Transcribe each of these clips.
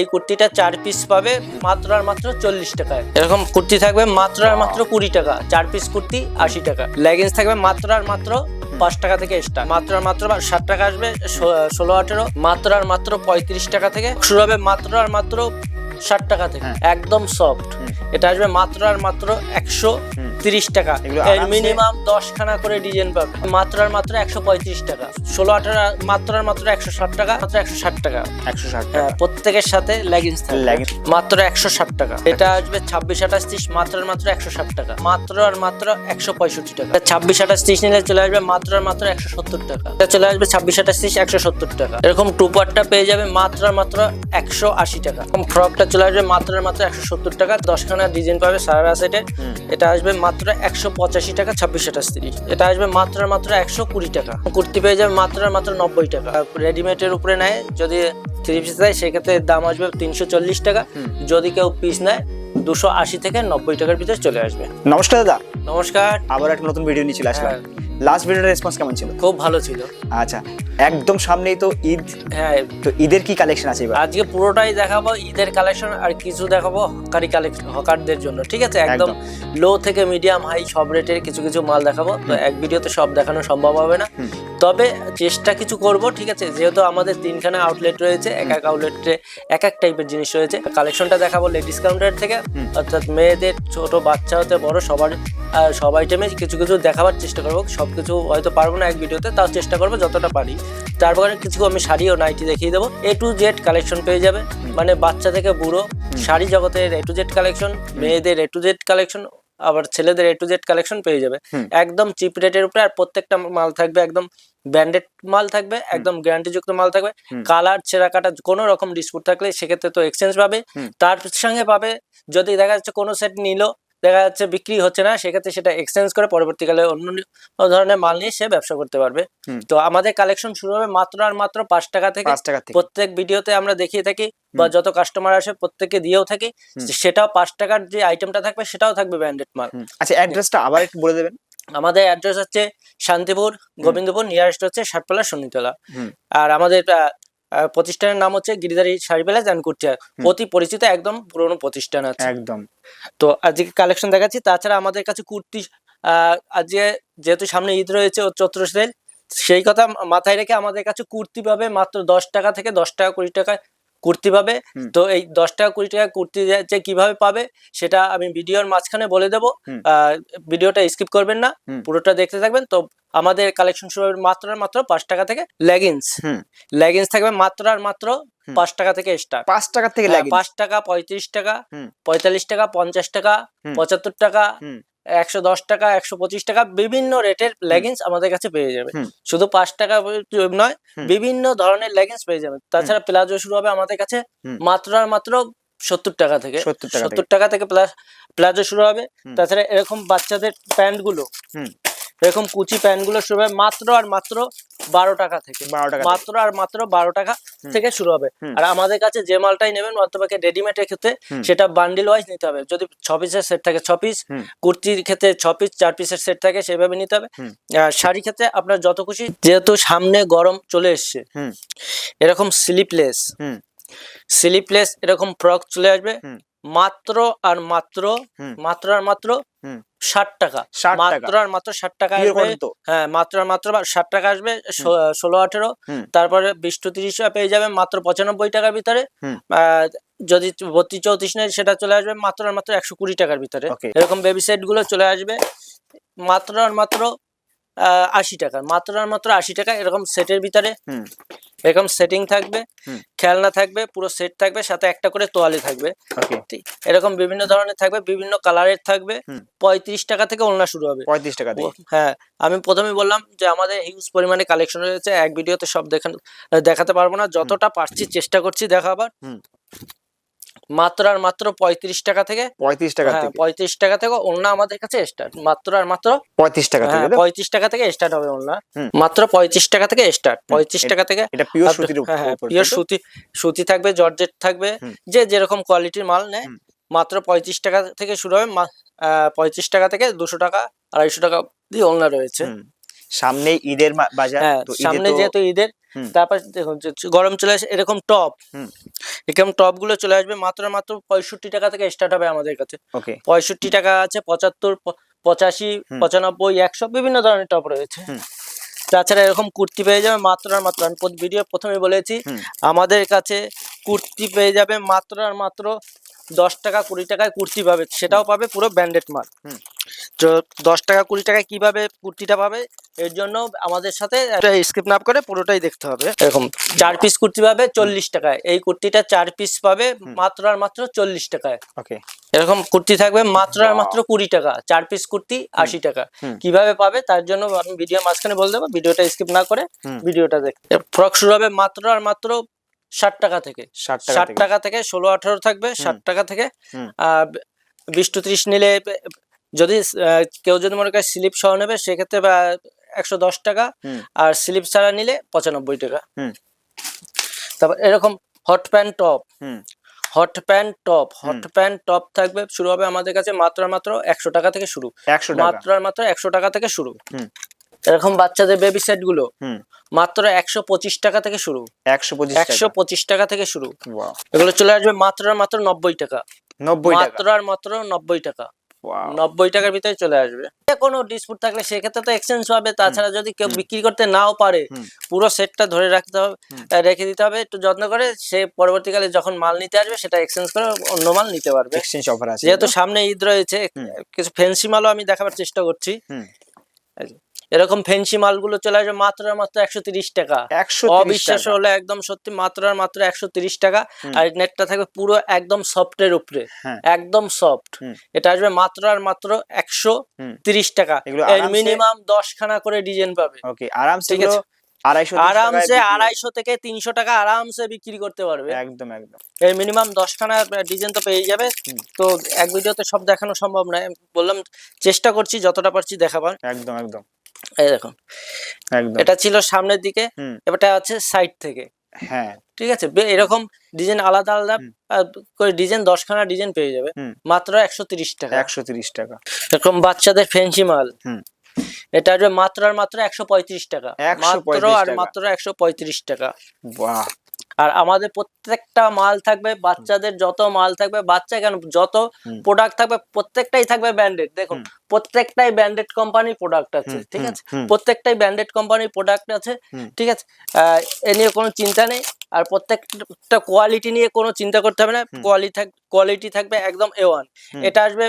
এই কুর্তিটা চার পিস পাবে মাত্র আর মাত্র চল্লিশ টাকায়। এরকম কুর্তি থাকবে মাত্র আর মাত্র কুড়ি টাকা চার পিস কুর্তি আশি টাকা। লেগিংস থাকবে মাত্র আর মাত্র পাঁচ টাকা থেকে এক্সট্রা মাত্র আর মাত্র ষাট টাকা আসবে ষোলো আঠেরো। মাত্র আর মাত্র পঁয়ত্রিশ টাকা থেকে শুরু হবে মাত্র আর মাত্র ষাট টাকা থেকে। হ্যাঁ। একদম সফট এটা আসবে মাত্র আর মাত্র একশো। তিরিশ টাকা। মিনিমাম দশ খানা করে ডিজাইন পাবে। মাত্র আর মাত্র একশো পঁয়ত্রিশ টাকা। ষোলো আঠারো মাত্র আর মাত্র একশো ষাট টাকা মাত্র একশো ষাট টাকা। একশো ষাট হ্যাঁ, টাকা। প্রত্যেকের সাথে লেগিংস মাত্র একশো ষাট টাকা। এটা আসবে ছাব্বিশ আঠাশ ত্রিশ মাত্র আর মাত্র একশো ষাট টাকা। মাত্র আর মাত্র একশো পঁয়ষট্টি টাকা। ছাব্বিশ আঠাশ ত্রিশ নিলে চলে আসবে মাত্র আর মাত্র একশো সত্তর টাকা। এটা চলে আসবে ছাব্বিশ আঠাশ ত্রিশ একশো সত্তর টাকা। এরকম টুপারটা পেয়ে যাবে মাত্র মাত্র একশো আশি টাকা। এরকম ফ্রকটা চলে আসবে মাত্র মাত্র একশো সত্তর টাকা। দশখানা ডিজাইন পাবে সারা সেটের। এটা আসবে মাত্র একশো পঁচাশি টাকা ছাব্বিশ আঠাশ তিরিশ এটা আসবে মাত্র মাত্র একশো কুড়ি টাকা। কুর্তি পেয়ে যাবে মাত্র মাত্র নব্বই টাকা। রেডিমেডের উপরে নেয় যদি থ্রি পিস নেয় সেক্ষেত্রে দাম আসবে তিনশো চল্লিশ টাকা। যদি কেউ পিস নেয় দুশো আশি থেকে নব্বই টাকার ভিতরে চলে আসবে। নমস্কার দাদা। নমস্কার। আবার একটা নতুন ভিডিও নিয়ে চলে আসলাম। হ্যাঁ, লাস্ট ভিডিওর রেসপন্স কেমন ছিল? খুব ভালো ছিল। আচ্ছা একদম সামনেই তো ঈদ হ্যাঁ। তো ঈদের কি কালেকশন আছে এবার? আজকে পুরোটাই দেখাবো ঈদের কালেকশন আর কিছু দেখাবো হকারি কালেকশন হকারদের জন্য ঠিক আছে? একদম। লো থেকে মিডিয়াম হাই সব রেটের কিছু কিছু মাল দেখাবো। তো এক ভিডিওতে সব দেখানো সম্ভব হবে না। তবে চেষ্টা কিছু করব ঠিক আছে? যেহেতু আমাদের তিনখানা আউটলেট রয়েছে এক এক আউটলেটে এক এক টাইপের জিনিস রয়েছে। কালেকশনটা দেখাবো লেডিস কাউন্টার থেকে। অর্থাৎ মেয়েদের ছোট বাচ্চা হতে বড় সবার সব আইটেমে কিছু কিছু দেখাবার চেষ্টা করব। সব কিছু হয়তো পারব না এক ভিডিওতে তাও চেষ্টা করব যতটা পারি। তারপরে কিছু আমি শাড়ি ও নাইটি দেখিয়ে দেবো। এ টু জেড কালেকশন পেয়ে যাবে। মানে বাচ্চা থেকে বুড়ো শাড়ি জগতের এ টু জেড কালেকশন মেয়েদের এ টু জেড কালেকশন আবার ছেলেদের এ টু জেড কালেকশন পেয়ে যাবে। একদম চিপ রেটের উপরে আর প্রত্যেকটা মাল থাকবে একদম ব্র্যান্ডেড মাল থাকবে একদম গ্যারান্টিযুক্ত মাল থাকবে। কালার ছেঁড়া কাটা কোনো রকম ডিসপুট থাকলে সেক্ষেত্রে তো এক্সচেঞ্জ পাবে। তার সঙ্গে পাবে যদি দেখা যাচ্ছে কোনো সেট নিল দেখা যাচ্ছে বিক্রি হচ্ছে না সেক্ষেত্রে সেটা এক্সচেঞ্জ করে পরবর্তীকালে অন্য ধরনের মাল নিয়ে সে ব্যবসা করতে পারবে। তো আমাদের কালেকশন শুরু হবে মাত্র আর মাত্র পাঁচ টাকা থেকে। প্রত্যেক ভিডিওতে আমরা দেখিয়ে থাকি বা যত কাস্টমার আসে প্রত্যেককে দিয়েও থাকি। সেটাও পাঁচ টাকার যে আইটেমটা থাকবে সেটাও থাকবে ব্র্যান্ডেড মাল। আচ্ছা অ্যাড্রেসটা আবার একটু বলে দেবেন। আমাদের অ্যাড্রেস হচ্ছে শান্তিপুর গোবিন্দপুর নিয়ারেস্ট হচ্ছে শনিতলা হুম। আর আমাদের প্রতিষ্ঠানের নাম হচ্ছে গিরিধারী শাড়ি প্যালেস অ্যান্ড কুর্টিয়া অতি পরিচিত একদম পুরনো প্রতিষ্ঠান আছে। একদম। তো আজকে কালেকশন দেখাচ্ছি। তাছাড়া আমাদের কাছে কুর্তি আহ, আজকে যেহেতু সামনে ঈদ রয়েছে চৈত্র সেল সেই কথা মাথায় রেখে আমাদের কাছে কুর্তি পাবে মাত্র দশ টাকা থেকে দশ টাকা কুড়ি টাকা কুর্তি পাবে। তো এই দশ টাকা কুড়ি টাকা কুর্তি যে- কীভাবে পাবে সেটা আমি ভিডিওর মাঝখানে বলে দেবো। ভিডিওটা স্কিপ করবেন না। পুরোটা দেখতে থাকবেন। তো আমাদের কালেকশন শুরু হবে মাত্র আর মাত্র পাঁচ টাকা থেকে লেগিংস। লেগিংস থাকবে মাত্র আর মাত্র পাঁচ টাকা থেকে স্টার্ট পাঁচ টাকা থেকে হ্যাঁ, পাঁচ টাকা পঁয়ত্রিশ টাকা। পঁয়তাল্লিশ টাকা পঞ্চাশ টাকা পঁচাত্তর টাকা। একশো দশ টাকা একশো পঁচিশ টাকা বিভিন্ন রেটের লেগিংস আমাদের কাছে পেয়ে যাবে। শুধু পাঁচ টাকা নয় বিভিন্ন ধরনের লেগিংস পেয়ে যাবে। তাছাড়া প্লাজো শুরু হবে আমাদের কাছে। মাত্র আর মাত্র সত্তর টাকা থেকে। সত্তর টাকা থেকে। প্লাজো শুরু হবে। তাছাড়া এরকম বাচ্চাদের প্যান্টগুলো। এরকম কুচি প্যান্টগুলো শুরু হবে মাত্র আর মাত্র বারো টাকা থেকে। বারো টাকা মাত্র আর মাত্র বারো টাকা থেকে শুরু হবে। আর আমাদের কাছে যে মালটাই নেবেন অথবা রেডিমেডের ক্ষেত্রে সেটা বান্ডিল ওয়াইজ নিতে হবে। যদি ছ পিসের সেট থাকে ছ পিস কুর্তির ক্ষেত্রে ছ পিস চার পিসের সেট থাকে সেভাবে নিতে হবে। আর শাড়ির ক্ষেত্রে আপনার যত খুশি যেহেতু সামনে গরম চলে এসছে এরকম স্লিপলেস। স্লিপলেস এরকম ফ্রক চলে আসবে। মাত্র আর মাত্র মাত্র আর মাত্র। ষাট টাকা। মাত্র আর মাত্র ষাট টাকা হ্যাঁ মাত্র আর মাত্র ষাট টাকা আসবে ষোলো আঠেরো। তারপরে বিশ টু তিরিশ পেয়ে যাবে মাত্র পঁচানব্বই টাকার ভিতরে। যদি বত্রিশ চৌত্রিশ নেয় সেটা চলে আসবে মাত্র আর মাত্র একশো কুড়ি টাকার ভিতরে। এরকম বেবি সেটগুলো চলে আসবে। মাত্র আর মাত্র আশি টাকা। মাত্র আর মাত্র আশি টাকা এরকম সেটের ভিতরে এরকম সেটিং থাকবে খেলনা থাকবে পুরো সেট থাকবে সাথে একটা করে তোয়ালি থাকবে। এরকম বিভিন্ন ধরনের থাকবে বিভিন্ন কালারের থাকবে। পঁয়ত্রিশ টাকা থেকে ওলনা শুরু হবে। পঁয়ত্রিশ টাকা হ্যাঁ আমি প্রথমে বললাম যে আমাদের হিউজ পরিমাণে কালেকশন রয়েছে এক ভিডিওতে সব দেখান দেখাতে পারব না। যতটা পারছি চেষ্টা করছি দেখাবার। মাত্র আর মাত্র পঁয়ত্রিশ টাকা থেকে পঁয়ত্রিশ টাকা হ্যাঁ পঁয়ত্রিশ টাকা থেকে ওলনা আমাদের কাছে স্টার্ট মাত্র আর মাত্র পঁয়ত্রিশ টাকা হ্যাঁ থেকে পঁয়ত্রিশ টাকা থেকে স্টার্ট হবে হুম। মাত্র পঁয়ত্রিশ টাকা থেকে স্টার্ট পঁয়ত্রিশ টাকা থেকে এটা পিওর সুতির হ্যাঁ হ্যাঁ পিওর সুতি সুতি থাকবে জর্জেট থাকবে যে যেরকম কোয়ালিটির মাল নেয় মাত্র পঁয়ত্রিশ টাকা থেকে শুরু হবে পঁয়ত্রিশ টাকা থেকে দুশো টাকা আড়াইশো টাকা দিয়ে ওলনা রয়েছে। সামনে ঈদের বাজার হ্যাঁ তো সামনে যেহেতু ঈদের তারপর দেখুন গরম চলে আসে এরকম টপ। এরকম টপগুলো চলে আসবে মাত্র মাত্র পঁয়ষট্টি টাকা থেকে স্টার্ট হবে আমাদের কাছে। পঁয়ষট্টি টাকা আছে পঁচাত্তর পঁচাশি পঁচানব্বই একশো বিভিন্ন ধরনের টপ রয়েছে। তাছাড়া এরকম কুর্তি পেয়ে যাবে মাত্র আর মাত্র আমি ভিডিও প্রথমে বলেছি আমাদের কাছে কুর্তি পেয়ে যাবে মাত্র আর মাত্র দশ টাকা কুড়ি টাকায় কুর্তি পাবে সেটাও পাবে পুরো ব্র্যান্ডেড মাল। তো দশ টাকা কুড়ি টাকায় কীভাবে কুর্তিটা পাবে এর জন্য আমাদের সাথে স্কিপ না করে পুরোটাই দেখতে হবে। এরকম। চার পিস কুর্তি পাবে চল্লিশ টাকায়। এই কুর্তিটা চার পিস পাবে মাত্র আর মাত্র চল্লিশ টাকায়। ওকে। এরকম কুর্তি থাকবে মাত্র আর মাত্র কুড়ি টাকা চার পিস কুর্তি আশি টাকা। কীভাবে পাবে তার জন্য আমি ভিডিও মাঝখানে বলে দেবো ভিডিওটা স্কিপ না করে। ভিডিওটা দেখ ফ্রক শুরু হবে মাত্র আর মাত্র ষাট টাকা থেকে। ষাট টাকা থেকে। ষোলো আঠারো থাকবে ষাট টাকা থেকে আর বিশ টু ত্রিশ নিলে যদি কেউ যদি মনে করে স্লিপ সহ নেবে সেক্ষেত্রে একশো দশ টাকা আর স্লিপ ছাড়া নিলে পঁচানব্বই টাকা। হুম। তারপর এরকম হট প্যান্ট টপ। হুম। Hot pant top. Hot pant top থাকবে শুরু হবে আমাদের কাছে মাত্র মাত্র একশো টাকা থেকে শুরু। একশো মাত্র মাত্র একশো টাকা থেকে শুরু। হুম। এরকম বাচ্চাদের বেবি সেটগুলো মাত্র একশো পঁচিশ টাকা থেকে শুরু। একশো পঁচিশ একশো পঁচিশ টাকা থেকে শুরু। এগুলো চলে আসবে মাত্র আর মাত্র নব্বই টাকা। নব্বই মাত্র আর মাত্র নব্বই টাকা। নব্বই টাকার ভিতরে চলে আসবে। কোনো ডিসপুট থাকলে সেক্ষেত্রে তো এক্সচেঞ্জ হবে। তাছাড়া যদি কেউ বিক্রি করতে নাও পারে পুরো সেটটা ধরে রাখতে হবে রেখে দিতে হবে। একটু যত্ন করে সে পরবর্তীকালে যখন মাল নিতে আসবে সেটা এক্সচেঞ্জ করে অন্য মাল নিতে পারবে। এক্সচেঞ্জ অফার আছে। যেহেতু সামনে ঈদ রয়েছে কিছু ফেন্সি মালও আমি দেখাবার চেষ্টা করছি। এরকম ফেন্সি মালগুলো চলে আসবে মাত্রার মাত্র একশো তিরিশ টাকা। একশো অবিশ্বাস হলে একদম সত্যি মাত্র মাত্র একশো তিরিশ টাকা। আর নেটটা থাকবে পুরো একদম সফটের উপরে। হ্যাঁ। একদম সফট এটা আসবে মাত্র আর মাত্র একশো তিরিশ টাকা। মিনিমাম দশখানা করে ডিজাইন পাবে। ওকে আরামসে আরামসে আড়াইশো থেকে তিনশো টাকা আরামসে বিক্রি করতে পারবে। একদম একদম। এর মিনিমাম দশখানা ডিজাইন তো পেয়ে যাবে। তো এক ভিডিওতে সব দেখানো সম্ভব নয়। বললাম চেষ্টা করছি যতটা পারছি দেখাবার। একদম একদম। এই দেখুন একদম। এটা ছিল সামনের দিকে এবারটা আছে সাইড থেকে। হ্যাঁ। ঠিক আছে? এরকম ডিজাইন আলাদা আলাদা করে ডিজাইন দশখানা ডিজাইন পেয়ে যাবে। মাত্র একশো তিরিশ টাকা। একশো তিরিশ টাকা। এরকম বাচ্চাদের ফেন্সি মাল। এটা আসবে মাত্র আর মাত্র একশো পঁয়ত্রিশ টাকা। 135 মাত্র আর মাত্র একশো পঁয়ত্রিশ টাকা। বাহ! আর আমাদের প্রত্যেকটা মাল থাকবে বাচ্চাদের যত মাল থাকবে বাচ্চা কেন যত প্রোডাক্ট থাকবে প্রত্যেকটাই থাকবে ব্র্যান্ডেড দেখুন প্রত্যেকটাই ব্র্যান্ডেড কোম্পানির প্রোডাক্ট আছে ঠিক আছে? প্রত্যেকটাই ব্র্যান্ডেড কোম্পানির প্রোডাক্ট আছে ঠিক আছে? এ নিয়ে কোনো চিন্তা নেই আর প্রত্যেকটা কোয়ালিটি নিয়ে কোনো চিন্তা করতে হবে না কোয়ালিটি কোয়ালিটি থাকবে একদম এ ওয়ান এটা আসবে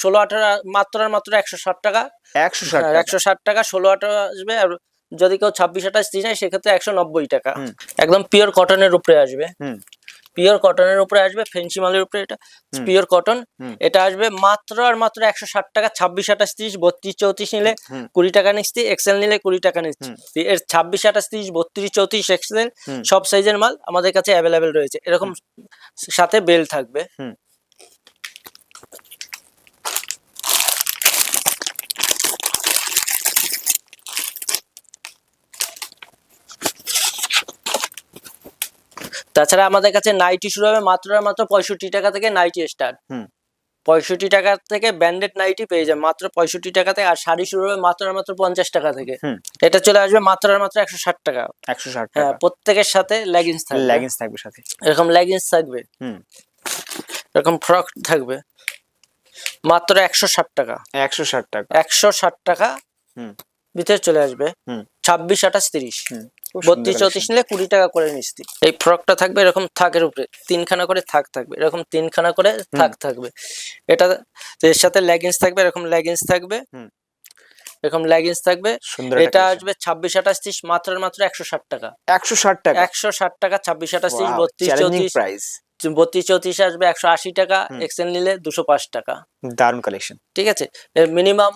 ষোলো আঠারো মাত্র মাত্র একশো ষাট টাকা। একশো ষাট টাকা। হ্যাঁ, একশো ষাট টাকা ষোলো আঠারো আসবে আর যদি কেউ ছাব্বিশ আঠাশ দিয়ে নেয় সেক্ষেত্রে একশো নব্বই টাকা। একদম পিওর কটনের উপরে আসবে। পিওর কটনের উপরে আসবে ফেন্সি মালের উপরে এটা। পিওর কটন এটা আসবে মাত্র আর মাত্র একশো ষাট টাকা ছাব্বিশ আঠাশ তিরিশ বত্রিশ চৌত্রিশ নিলে কুড়ি টাকা নিচ্ছি এক্সেল নিলে কুড়ি টাকা নিচ্ছি। এর ছাব্বিশ আঠাশ তিরিশ বত্রিশ চৌত্রিশ এক্সেল সব সাইজের মাল আমাদের কাছে অ্যাভেলেবেল রয়েছে। এরকম সাথে বেল থাকবে। তাছাড়া আমাদের কাছে নাইটি শুরু হবে মাত্র মাত্র পঁয়ষট্টি টাকা থেকে নাইটি স্টার্ট হুম। পঁয়ষট্টি টাকা থেকে ব্যান্ডেড নাইটি পেয়ে যাবে মাত্র পঁয়ষট্টি টাকা থেকে। আর শাড়ি শুরু হবে মাত্র মাত্র পঞ্চাশ টাকা থেকে। এটা চলে আসবে মাত্র আর মাত্র একশো ষাট টাকা। একশো ষাট হ্যাঁ প্রত্যেকের সাথে লেগিংস থাকবে। লেগিংস থাকবে সাথে। এরকম লেগিংস থাকবে। হুম। এরকম ফ্রক থাকবে। মাত্র একশো ষাট টাকা। একশো ষাট টাকা। একশো ষাট টাকা হুম। ভিতরে চলে আসবে। হুম। ছাব্বিশ আঠাশ তিরিশ। বত্রিশ চৌত্রিশ নিলে কুড়ি টাকা করে নিস্তি এই ফ্রকটা থাকবে এরকম থাকের উপরে। তিনখানা করে থাক থাকবে। এরকম তিনখানা করে থাক থাকবে। এটা এর সাথে লেগিংস থাকবে এরকম লেগিংস থাকবে। এরকম লেগিংস থাকবে। এটা আসবে ছাব্বিশ আঠাশ ত্রিশ মাত্র মাত্র একশো ষাট টাকা। একশো ষাট টাকা? একশো ষাট টাকা ছাব্বিশ আঠাশ ত্রিশ বত্রিশ চৌত্রিশ। প্রাইস বত্রিশ চৌত্রিশ আসবে একশো আশি টাকা। এক্সেল নিলে দুশো পাঁচ টাকা। দারুণ কালেকশন ঠিক আছে? মিনিমাম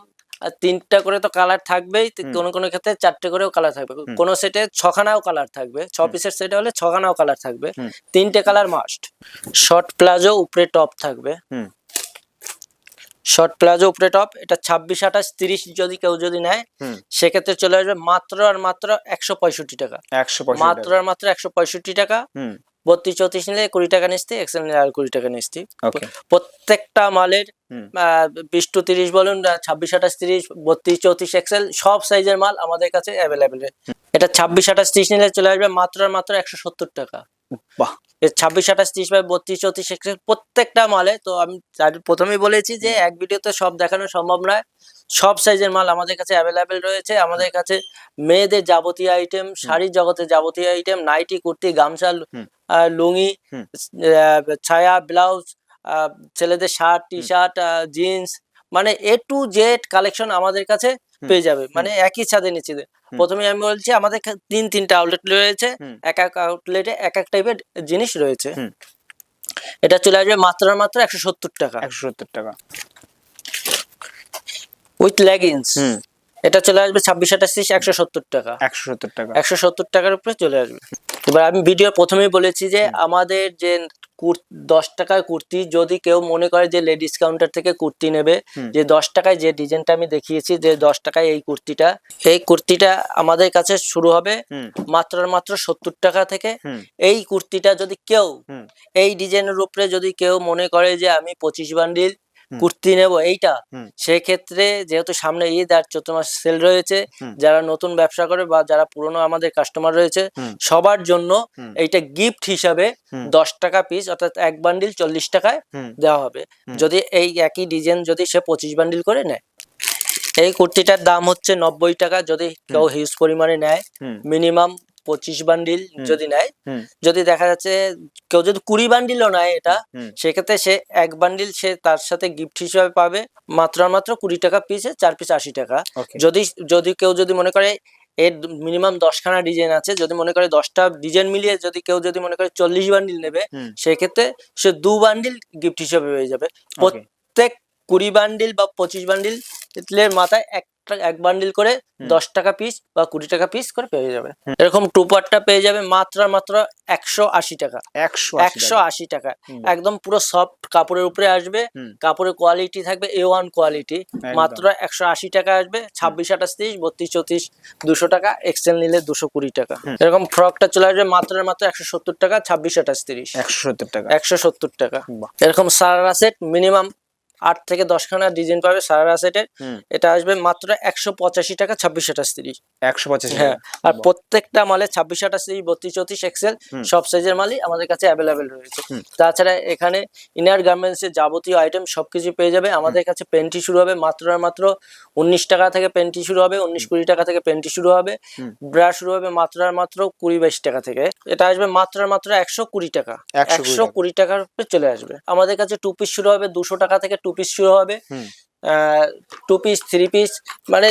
তিনটা করে তো কালার থাকবেই। কোনো কোনো ক্ষেত্রে চারটে করেও কালার থাকবে। কোনো সেটে ছখানাও কালার থাকবে ছ। পিসের সেটে হলে ছখানাও কালার থাকবে। তিনটে কালার মাস্ট শর্ট প্লাজো উপরে টপ থাকবে। হুম। শর্ট প্লাজো উপরে টপ এটা ছাব্বিশ আঠাশ তিরিশ যদি কেউ যদি নেয় সেক্ষেত্রে চলে আসবে মাত্র আর মাত্র একশো পঁয়ষট্টি টাকা। মাত্র আর মাত্র একশো পঁয়ষট্টি টাকা। হুম। বত্রিশ চৌত্রিশ নিলে কুড়ি টাকা নিচ্ছি এক্সেল নিলে আর কুড়ি টাকা ওকে। প্রত্যেকটা মালের। বিশ টু তিরিশ বলুন ছাব্বিশ আঠাশ তিরিশ বত্রিশ চৌত্রিশ এক্সেল সব সাইজের মাল আমাদের কাছে অ্যাভেলেবেল। এটা ছাব্বিশ আঠাশ তিরিশ নিলে চলে আসবে মাত্র মাত্র একশো সত্তর টাকা। বাহ। ছাব্বিশ আঠাশ তিরিশ বাই বত্রিশ চৌত্রিশ এক্সেল প্রত্যেকটা মালে তো আমি প্রথমেই বলেছি যে এক ভিডিওতে সব দেখানো সম্ভব নয়। সব সাইজের মাল আমাদের কাছে অ্যাভেলেবেল রয়েছে। আমাদের কাছে মেয়েদের যাবতীয় আইটেম শাড়ির জগতে যাবতীয় আইটেম নাইটি কুর্তি গামছা লুঙ্গি ছায়া ব্লাউজ ছেলেদের শার্ট টি শার্ট জিন্স মানে এ টু জেড কালেকশন আমাদের কাছে পেয়ে যাবে। মানে একই ছাদের নিচে প্রথমে আমি বলছি আমাদের তিন তিনটা আউটলেট রয়েছে। এক এক আউটলেটে এক এক টাইপের জিনিস রয়েছে। এটা চলে আসবে মাত্রার মাত্র একশো সত্তর টাকা। একশো সত্তর টাকা। উইথ লেগিংস এটা চলে আসবে ছাব্বিশ আঠাশ একশো সত্তর টাকা। একশো সত্তর টাকা। একশো সত্তর টাকার উপরে চলে আসবে। এবার আমি ভিডিও প্রথমেই বলেছি যে আমাদের যে দশ টাকার কুর্তি যদি কেউ মনে করে যে লেডিস কাউন্টার থেকে কুর্তি নেবে যে দশ টাকায় যে ডিজাইনটা আমি দেখিয়েছি যে দশ টাকায় এই কুর্তিটা এই কুর্তিটা আমাদের কাছে শুরু হবে মাত্র মাত্র সত্তর টাকা থেকে। এই কুর্তিটা যদি কেউ এই ডিজাইনের উপরে যদি কেউ মনে করে যে আমি পঁচিশ বান্ডিল। কুর্তি নেব এইটা। সেক্ষেত্রে যেহেতু সামনে ঈদ আর চৈত্র মাস সেল রয়েছে যারা নতুন ব্যবসা করে বা যারা পুরনো আমাদের কাস্টমার রয়েছে সবার জন্য এইটা গিফট হিসাবে দশ টাকা পিস অর্থাৎ এক বান্ডিল চল্লিশ টাকায় দেওয়া হবে। যদি এই একই ডিজাইন যদি সে পঁচিশ বান্ডিল করে নেয়। এই কুর্তিটার দাম হচ্ছে নব্বই টাকা যদি কেউ হিউজ পরিমাণে নেয় মিনিমাম পঁচিশ বান্ডিল যদি নেয় যদি দেখা যাচ্ছে কেউ যদি কুড়ি বান্ডিলও নেয় এটা সেক্ষেত্রে সে এক বান্ডিল সে তার সাথে গিফট হিসেবে পাবে মাত্র মাত্র কুড়ি টাকা পিসে চার পিস আশি টাকা। যদি যদি কেউ যদি মনে করে এর মিনিমাম দশখানা ডিজাইন আছে যদি মনে করে দশটা ডিজাইন মিলিয়ে যদি কেউ যদি মনে করে চল্লিশ বান্ডিল নেবে সেক্ষেত্রে সে দু বান্ডিল গিফট হিসেবে হয়ে যাবে। প্রত্যেক কুড়ি বান্ডিল বা পঁচিশ বান্ডিল মাথায় এক বান্ডিল করে দশ টাকা পিস বা কুড়ি টাকা পিস করে পেয়ে যাবে এরকম টু পার্টটা পেয়ে যাবে মাত্র মাত্র একশো আশি টাকা। একশো একশো আশি টাকা। একদম পুরো সফট কাপড়ের উপরে আসবে। কাপড়ের কোয়ালিটি থাকবে এ ওয়ান কোয়ালিটি। মাত্র একশো আশি টাকা আসবে ছাব্বিশ আঠাশ তিরিশ বত্রিশ চৌত্রিশ দুশো টাকা এক্সেল নিলে দুশো কুড়ি টাকা। এরকম ফ্রকটা চলে আসবে মাত্র মাত্র একশো সত্তর টাকা ছাব্বিশ আঠাশ তিরিশ। একশো সত্তর টাকা। একশো সত্তর টাকা। এরকম সারারা সেট মিনিমাম আট থেকে দশখানা ডিজাইন পাবে সারা সেটের এটা আসবে মাত্র একশো পঁচাশি টাকা ছাব্বিশ আঠাশ তিরিশ একশো পঁচাশি হ্যাঁ আর প্রত্যেকটা মালে ছাব্বিশ আঠাশ তিরিশ বত্রিশ চৌত্রিশ এক্সেল সব সাইজের মালই আমাদের কাছে অ্যাভেলেবেল রয়েছে। তাছাড়া এখানে ইনার গার্মেন্টস এর যাবতীয় আইটেম সবকিছু পেয়ে যাবে। আমাদের কাছে পেন্টি শুরু হবে মাত্র আর মাত্র উনিশ টাকা থেকে পেন্টি শুরু হবে উনিশ কুড়ি টাকা থেকে পেন্টি শুরু হবে। হুম। ব্রা শুরু হবে মাত্র আর মাত্র কুড়ি বাইশ টাকা থেকে। এটা আসবে মাত্র আর মাত্র একশো কুড়ি টাকা। একশো কুড়ি টাকার চলে আসবে। আমাদের কাছে টু পিস শুরু হবে দুশো টাকা থেকে টু পিস শুরু হবে। টু পিস থ্রি পিস মানে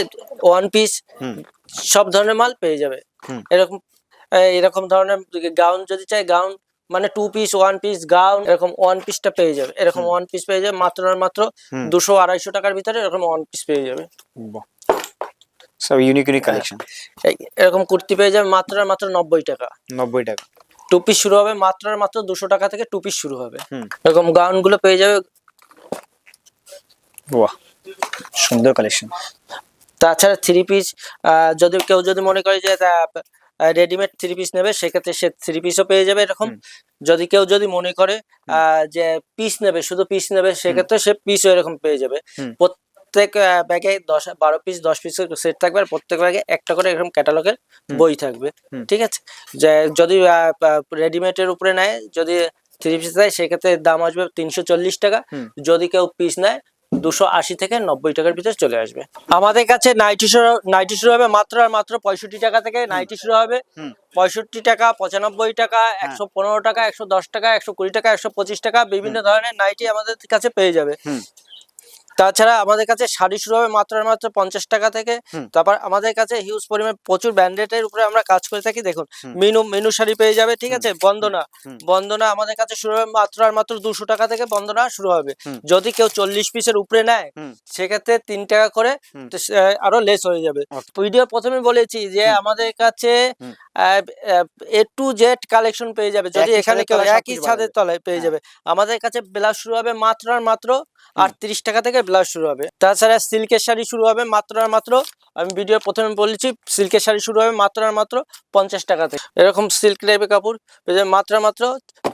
ওয়ান পিস সব ধরনের মাল পেয়ে যাবে। এরকম এরকম ধরনের গাউন যদি চাই গাউন মানে two piece one piece gown এরকম ওয়ান পিসটা পেয়ে যাবে। এরকম ওয়ান পিস পেয়ে যাবে মাত্র আর মাত্র দুশো আড়াইশো টাকার ভিতরে এরকম ওয়ান পিস পেয়ে যাবে। সব ইউনিক ইউনিক কালেকশন এরকম কুর্তি পেয়ে যাবে মাত্র আর মাত্র নব্বই টাকা। নব্বই টাকা। টু পিস শুরু হবে মাত্র আর মাত্র দুশো টাকা থেকে টু পিস শুরু হবে। এরকম গাউনগুলো পেয়ে যাবে বাহ সুন্দর কালেকশন তাছাড়া থ্রি পিস যদি কেউ যদি মনে করে যে রেডিমেড থ্রি পিস নেবে সেক্ষেত্রে সে থ্রি পিসও পেয়ে যাবে এরকম। যদি কেউ যদি মনে করে যে পিস নেবে শুধু পিস নেবে সেক্ষেত্রে সে পিসও এরকম পেয়ে যাবে। প্রত্যেক ব্যাগে দশ বারো পিস দশ পিসের সেট থাকবে আর প্রত্যেক ব্যাগে একটা করে এরকম ক্যাটালগের বই থাকবে। ঠিক আছে? যে যদি রেডিমেডের উপরে নেয় যদি থ্রি পিস দেয় সেক্ষেত্রে দাম আসবে তিনশো চল্লিশ টাকা। যদি কেউ পিস নেয় দুশো আশি থেকে নব্বই টাকার ভিতরে চলে আসবে। আমাদের কাছে নাইটি শুরু নাইটি শুরু হবে মাত্র আর মাত্র পঁয়ষট্টি টাকা থেকে নাইটি শুরু হবে। পঁয়ষট্টি টাকা পঁচানব্বই টাকা একশো পনেরো টাকা একশো দশ টাকা একশো কুড়ি টাকা একশো পঁচিশ টাকা বিভিন্ন ধরনের নাইটি আমাদের কাছে পেয়ে যাবে। তাছাড়া আমাদের কাছে শাড়ি শুরু হবে মাত্র মাত্র পঞ্চাশ টাকা থেকে। তারপর আমাদের কাছে হিউজ পরিমাণ প্রচুর ব্র্যান্ডেডের উপরে আমরা কাজ করে থাকি দেখুন। মিনু মিনু শাড়ি পেয়ে যাবে ঠিক আছে? বন্দনা। বন্দনা আমাদের কাছে শুরু হবে মাত্র আর মাত্র দুশো টাকা থেকে বন্দনা শুরু হবে। যদি কেউ চল্লিশ পিসের উপরে নেয় সেক্ষেত্রে তিন টাকা করে আরও লেস হয়ে যাবে। ভিডিও প্রথমে বলেছি যে আমাদের কাছে। এ টু জেড কালেকশন পেয়ে যাবে। যদি এখানে কেউ একই ছাদের তলায় পেয়ে হ্যাঁ। যাবে। আমাদের কাছে ব্লাউজ শুরু হবে মাত্র আর মাত্র আটত্রিশ টাকা থেকে ব্লাউজ শুরু হবে। তাছাড়া সিল্কের শাড়ি শুরু হবে মাত্র আর মাত্র আমি ভিডিও প্রথমে বলেছি সিল্কের শাড়ি শুরু হবে মাত্র আর মাত্র পঞ্চাশ টাকা থেকে। এরকম সিল্ক টাইপের কাপড় মাত্র মাত্র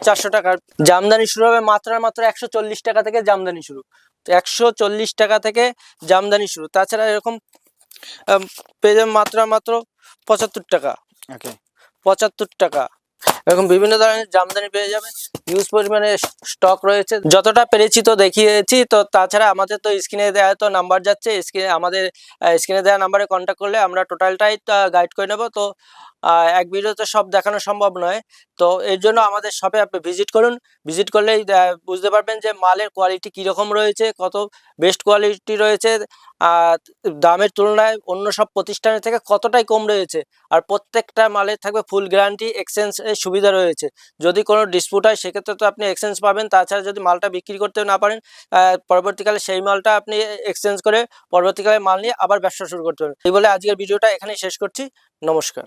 চারশো টাকার জামদানি শুরু হবে মাত্র আর মাত্র একশো চল্লিশ টাকা থেকে জামদানি শুরু। একশো চল্লিশ টাকা থেকে জামদানি শুরু। তাছাড়া এরকম পেয়ে যাবেন মাত্র মাত্র পঁচাত্তর টাকা। ওকে পঁচাত্তর টাকা। এরকম বিভিন্ন ধরনের জামদানি পেয়ে যাবে ইউজ পরিমাণে স্টক রয়েছে। যতটা পেরেছি তো দেখিয়েছি। তো তাছাড়া আমাদের তো স্ক্রিনে দেওয়া তো নাম্বার যাচ্ছে। স্ক্রিনে আমাদের স্ক্রিনে দেওয়া নাম্বারে কন্ট্যাক্ট করলে আমরা টোটালটাই গাইড করে নেব। তো এক ভিডিওতে সব দেখানো সম্ভব নয়। তো এর জন্য আমাদের শপে আপনি ভিজিট করুন। ভিজিট করলেই বুঝতে পারবেন যে মালের কোয়ালিটি কীরকম রয়েছে, কত বেস্ট কোয়ালিটি রয়েছে দামের তুলনায় অন্য সব প্রতিষ্ঠানের থেকে কতটাই কম রয়েছে। আর প্রত্যেকটা মালের থাকবে ফুল গ্যারান্টি এক্সচেঞ্জ সুবিধা রয়েছে। যদি কোনো ডিসপুট হয়, সেক্ষেত্রে তো আপনি এক্সচেঞ্জ পাবেন। তাছাড়া যদি মালটা বিক্রি করতে না পারেন পরবর্তীকালে সেই মালটা আপনি এক্সচেঞ্জ করে পরবর্তীকালে মাল নিয়ে আবার ব্যবসা শুরু করতে পারেন। এই বলে আজকের ভিডিওটা এখানেই শেষ করছি। নমস্কার।